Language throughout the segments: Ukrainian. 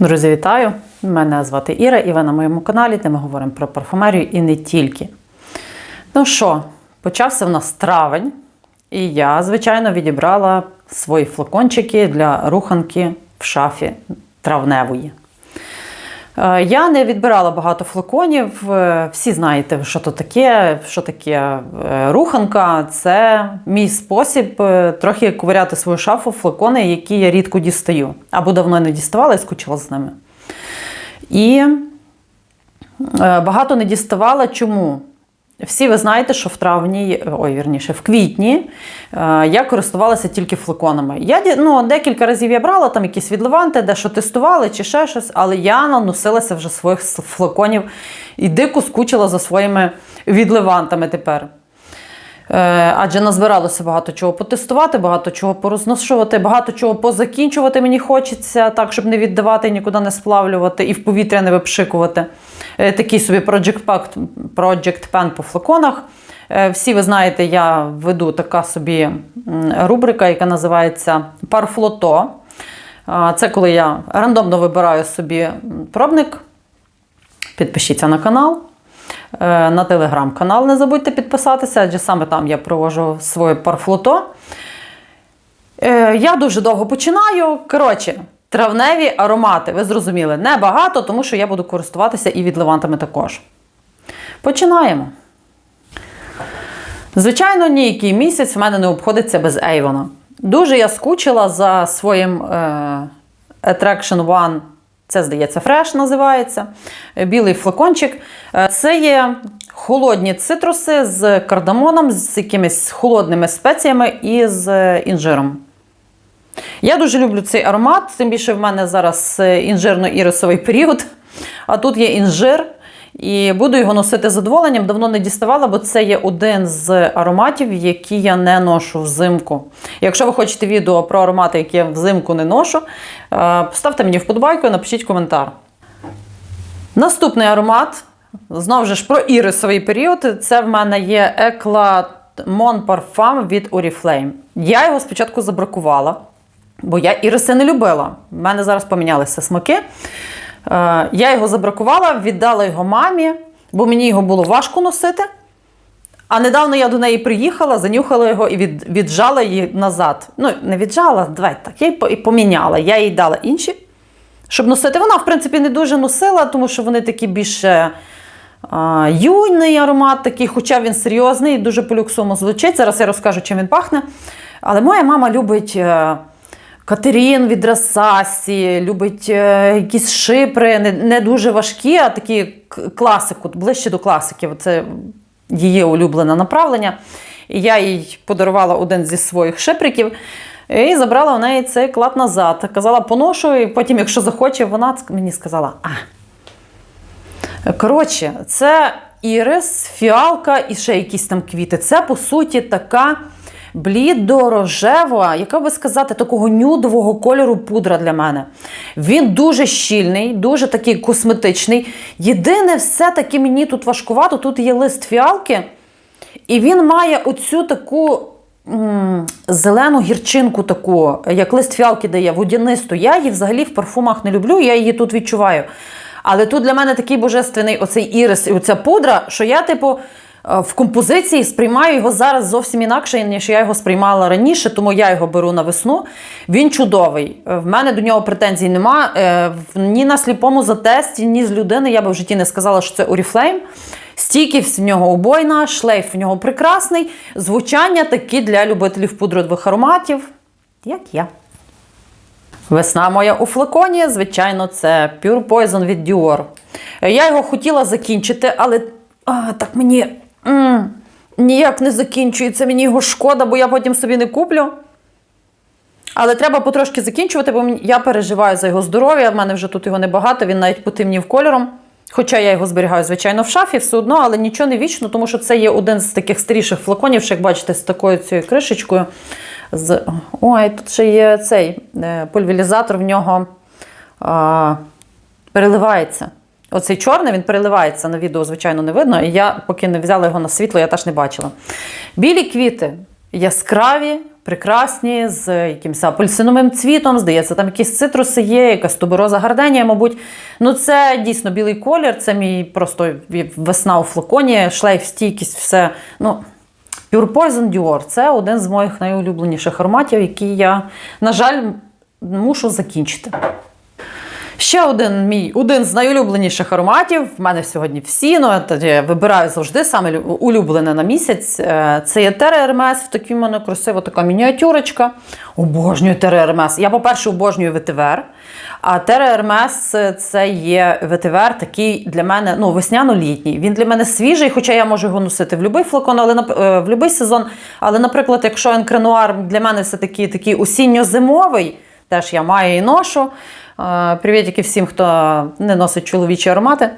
Друзі, вітаю! Мене звати Іра, і ви на моєму каналі, де ми говоримо про парфумерію і не тільки. Ну що, почався в нас травень, і я, звичайно, відібрала свої флакончики для руханки в шафі травневої. Е, Я не відбирала багато флаконів. Е, Всі знаєте, що то таке, що таке е, руханка. Це мій спосіб трохи ковиряти свою шафу флакони, які я рідко дістаю. Або давно не діставала і скучила з ними. І багато не діставала. Чому? Всі ви знаєте, що в травні, ой, вірніше, в квітні е, я користувалася тільки флаконами. Я ну, декілька разів я брала там якісь відливанти, де що тестували чи ще щось, але я наносилася вже своїх флаконів і дико скучила за своїми відливантами тепер. Е, Адже назбиралося багато чого потестувати, багато чого порозношувати, багато чого позакінчувати мені хочеться, так, щоб не віддавати, нікуди не сплавлювати і в повітря не випшикувати. Е, Такий собі Project Pack, Project Pen по флаконах. Е, Всі ви знаєте, я веду така собі рубрика, яка називається Парфлото. Це коли я рандомно вибираю собі пробник. Підпишіться на канал. Е, На телеграм-канал не забудьте підписатися, адже саме там я провожу своє парфлото. Е, Я дуже довго починаю. Коротше, травневі аромати, ви зрозуміли, небагато, тому що я буду користуватися і відливантами також. Починаємо. Звичайно, ніякий місяць в мене не обходиться без Ейвона. Дуже я скучила за своїм е, Attraction One. Це, здається, фреш називається. е, Білий флакончик. Е, Це є холодні цитруси з кардамоном, з якимись холодними спеціями і з е, інжиром. Я дуже люблю цей аромат, тим більше в мене зараз інжирно-ірисовий період, а тут є інжир. І буду його носити з задоволенням. Давно не діставала, бо це є один з ароматів, які я не ношу взимку. Якщо ви хочете відео про аромати, які я взимку не ношу, е, поставте мені вподобайку і напишіть коментар. Наступний аромат, знову ж про ірисовий період. Це в мене є Eclat Mon Parfum від Oriflame. Я його спочатку забракувала, бо я іриси не любила. У мене зараз помінялися смаки. Е, Я його забракувала, віддала його мамі, бо мені його було важко носити. А недавно я до неї приїхала, занюхала його і від, віджала її назад. Ну, не віджала, давай так, я її поміняла. Я їй дала інші, щоб носити. Вона, в принципі, не дуже носила, тому що вони такі більше а, юний аромат, такий, хоча він серйозний дуже по-люксовому звучить. Зараз я розкажу, чим він пахне. Але моя мама любить. Катерін від Расасі, любить е, якісь шипри, не, не дуже важкі, а такі класику, ближче до класиків. Це її улюблене направлення. І я їй подарувала один зі своїх шиприків і забрала у неї цей клад назад. Казала, поношу, і потім, якщо захоче, вона мені сказала: а. Коротше, це ірис, фіалка і ще якісь там квіти. Це, по суті, така блідо-рожева, яка би сказати, такого нюдового кольору пудра для мене. Він дуже щільний, дуже такий косметичний. Єдине, все-таки мені тут важкувато, тут є лист фіалки, і він має оцю таку. Зелену гірчинку таку, як лист фіалки дає, водянисту. Я її взагалі в парфумах не люблю, я її тут відчуваю. Але тут для мене такий божественний оцей ірис і оця пудра, що я, типу, в композиції сприймаю його зараз зовсім інакше, ніж я його сприймала раніше, тому я його беру на весну. Він чудовий. Е, В мене до нього претензій нема. Е, Ні на сліпому затесті, ні з людини я би в житті не сказала, що це Oriflame. Стійкість в нього обойна, шлейф в нього прекрасний, звучання такі для любителів пудрових ароматів, як я. Весна моя у флаконі, звичайно, це Pure Poison від Dior. Е, Я його хотіла закінчити, але а, так мені м, ніяк не закінчується. Мені його шкода, бо я потім собі не куплю. Але треба потрошки закінчувати, бо я переживаю за його здоров'я. В мене вже тут його небагато, він навіть потемнів кольором. Хоча я його зберігаю, звичайно, в шафі, все одно, але нічого не вічно, тому що це є один з таких старіших флаконів, що як бачите, з такою цією кришечкою. З... Ой, тут ще є цей е, пульверізатор в нього а, переливається. Оцей чорний він переливається на відео, звичайно, не видно. І я, поки не взяла його на світло, я теж не бачила. Білі квіти яскраві, прекрасні, з якимось апельсиновим цвітом. Здається, там якісь цитруси є, якась тубероза гарденія, мабуть. Ну, це дійсно білий колір, це мій просто весна у флаконі, шлейф, стійкість, все. Ну, Pure Poison Dior це один з моїх найулюбленіших ароматів, який я, на жаль, мушу закінчити. Ще один мій один з найулюбленіших ароматів. В мене сьогодні всі. Ну, я вибираю завжди саме улюблене на місяць. Е, Це є Терра Ермес, в такій в мене красива така мініатюрочка. Обожнюю Терра Ермес. Я, по-перше, обожнюю ветивер. А Терра Ермес це є ветивер такий для мене ну, весняно-літній. Він для мене свіжий, хоча я можу його носити в будь-який флакон, але е, в будь-який сезон. Але, наприклад, якщо енкренуар для мене все-таки такий осінньо-зимовий, теж я маю і ношу. Е, Привітики всім, хто не носить чоловічі аромати.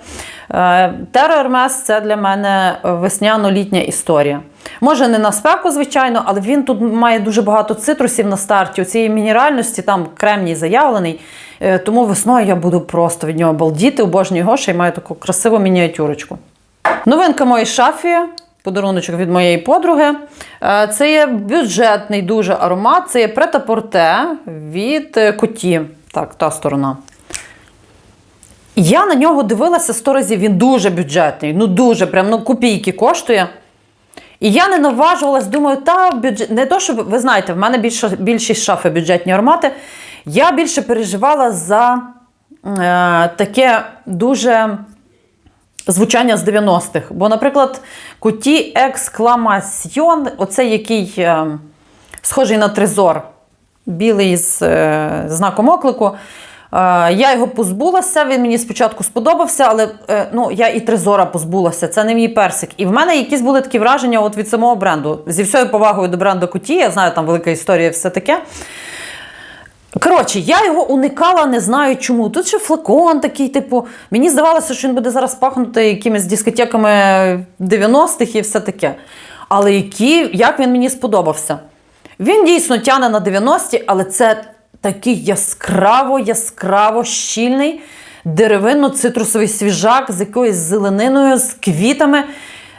Терра Ермес це для мене весняно-літня історія. Може, не на спеку, звичайно, але він тут має дуже багато цитрусів на старті. У цієї мінеральності там кремній заявлений. Е, Тому весною я буду просто від нього балдіти, обожнюю його, ще й маю таку красиву мініатюрочку. Новинка моєї шафі. Подаруночок від моєї подруги. Е, Це є бюджетний дуже аромат. Це є претапорте від коті. Так, та сторона. Я на нього дивилася сто разів. Він дуже бюджетний. Ну дуже, прям ну копійки коштує. І я не наважувалась, думаю, та бюджет. Не то, що ви знаєте, в мене більше, більшість шафи бюджетні аромати. Я більше переживала за е, таке дуже звучання з 90-х. Бо, наприклад, куті Екскламасьйон, оцей який е, схожий на тризор, білий з е, знаком оклику. Е, я його позбулася, він мені спочатку сподобався, але е, ну, я і тризора позбулася. Це не мій персик. І в мене якісь були такі враження от від самого бренду. Зі всією повагою до бренду Куті, я знаю, там велика історія, все таке. Коротше, я його уникала, не знаю чому. Тут ще флакон такий, типу, мені здавалося, що він буде зараз пахнути якимись дискотеками 90-х і все таке. Але які, як він мені сподобався. Він дійсно тяне на 90-ті, але це такий яскраво, яскраво щільний деревинно-цитрусовий свіжак з якоюсь зелениною, з квітами.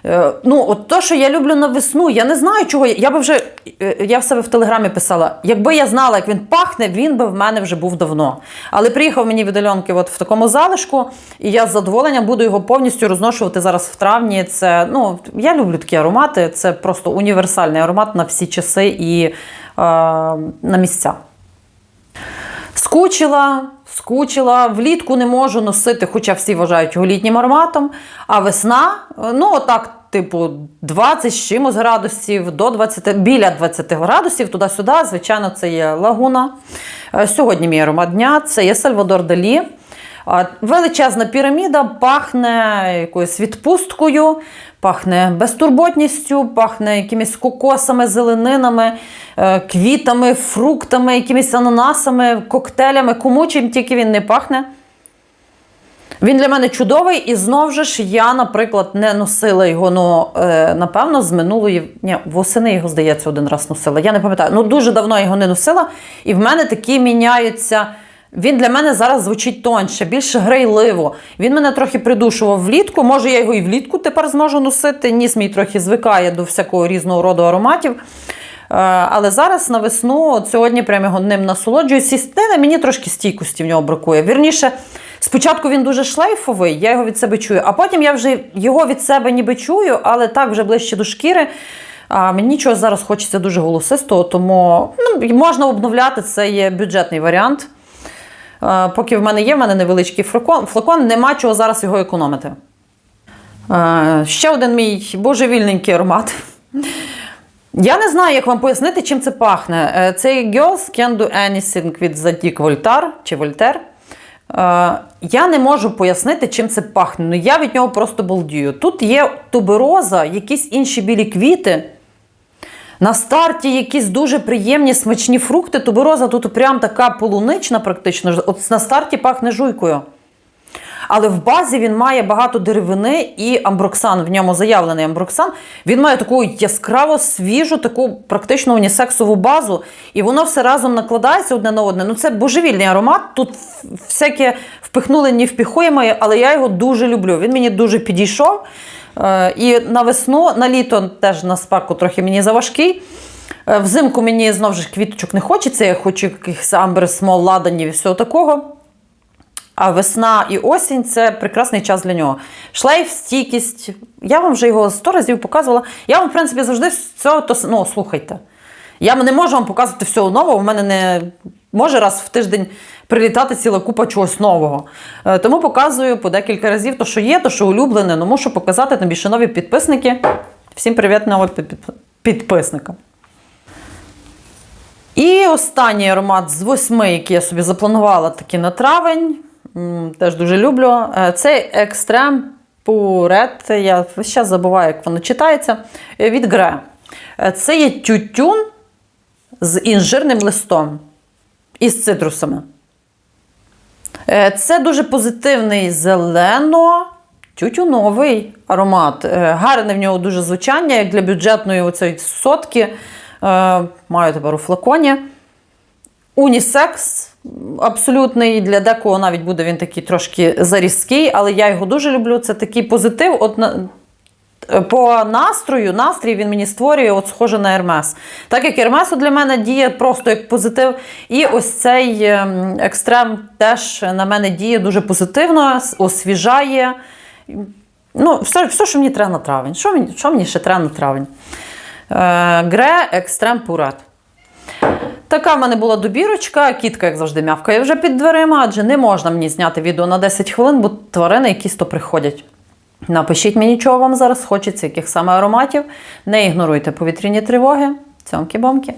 Е, Ну, от то, що я люблю на весну, я не знаю, чого. Я би вже е, я в себе в телеграмі писала. Якби я знала, як він пахне, він би в мене вже був давно. Але приїхав мені від Альонки от в такому залишку, і я з задоволенням буду його повністю розношувати зараз в травні. Це ну я люблю такі аромати. Це просто універсальний аромат на всі часи і е, на місця. Скучила, скучила, влітку не можу носити, хоча всі вважають його літнім ароматом. А весна, ну отак, типу, 20 з чимось градусів до 20, біля 20 градусів, туди-сюди. Звичайно, це є лагуна. Е, Сьогодні мій аромат дня це є Сальвадор Далі. Величезна піраміда пахне якоюсь відпусткою, пахне безтурботністю, пахне якимись кокосами, зеленинами, е, квітами, фруктами, якимись ананасами, коктейлями, кому чим тільки він не пахне. Він для мене чудовий, і знову ж я, наприклад, не носила його, ну, е, напевно, з минулої. Ні, восени його, здається, один раз носила. Я не пам'ятаю. Ну, дуже давно його не носила. І в мене такі міняються. Він для мене зараз звучить тоньше, більш грейливо. Він мене трохи придушував влітку. Може, я його і влітку тепер зможу носити. Ніс мій трохи звикає до всякого різного роду ароматів. Е, Але зараз на весну, от сьогодні прямо його ним насолоджуюсь. І мені трошки стійкості в нього бракує. Вірніше, спочатку він дуже шлейфовий, я його від себе чую, а потім я вже його від себе ніби чую, але так вже ближче до шкіри. А мені чогось зараз хочеться дуже голосистого, тому ну, можна обновляти, це є бюджетний варіант. Поки в мене є, в мене невеличкий флакон, флакон нема чого зараз його економити. Ще один мій божевільненький аромат. Я не знаю, як вам пояснити, чим це пахне. Е, Цей Girls Can Do Anything від Zadig Voltaire чи. Е, Я не можу пояснити, чим це пахне. Ну я від нього просто балдію. Тут є тубероза, якісь інші білі квіти. На старті якісь дуже приємні смачні фрукти. Тубероза тут прям така полунична, практично. От на старті пахне жуйкою. Але в базі він має багато деревини і амброксан. В ньому заявлений амброксан. Він має таку яскраво свіжу, таку практично унісексову базу, і воно все разом накладається одне на одне. Ну це божевільний аромат. Тут всяке впихнули невпіхуєме, але я його дуже люблю. Він мені дуже підійшов. Е, І на весну, на літо теж на спеку трохи мені заважкий. Е, Взимку мені знову ж квіточок не хочеться, я хочу якихось амбер, смол, ладанів і всього такого. А весна і осінь це прекрасний час для нього. Шлейф, стійкість. Я вам вже його сто разів показувала. Я вам, в принципі, завжди все то. Ну, слухайте. Я не можу вам показувати всього нового. У мене не може раз в тиждень прилітати ціла купа чогось нового. Е, Тому показую по декілька разів то, що є, то, що улюблене. Ну, мушу показати тим більше нові підписники. Всім привіт, новим під- під- підписникам. І останній аромат з восьми, який я собі запланувала таки на травень. Теж дуже люблю. Е, Це Екстрем Пурет. Я весь час забуваю, як воно читається. е, Від Гре. Е, Це є тютюн з інжирним листом і з цитрусами. Це дуже позитивний зелено. Тютюновий аромат. Гарне в нього дуже звучання, як для бюджетної оцієї сотки. Маю тепер у флаконі. Унісекс абсолютний. Для декого навіть буде він такий трошки зарізкий, але я його дуже люблю. Це такий позитив. От по настрою, настрій він мені створює от схоже на Ермес. Так як Ермес для мене діє просто як позитив. І ось цей ем, екстрем теж на мене діє дуже позитивно, освіжає. Ну, все, все, що мені треба на травень. Що мені, що мені ще треба на травень? Е, Гре Екстрем Пурат. Така в мене була добірочка. Кітка, як завжди, м'явкає вже під дверима, адже не можна мені зняти відео на 10 хвилин, бо тварини якісь то приходять. Напишіть мені, чого вам зараз хочеться, яких саме ароматів. Не ігноруйте повітряні тривоги. Цьомки-бомки.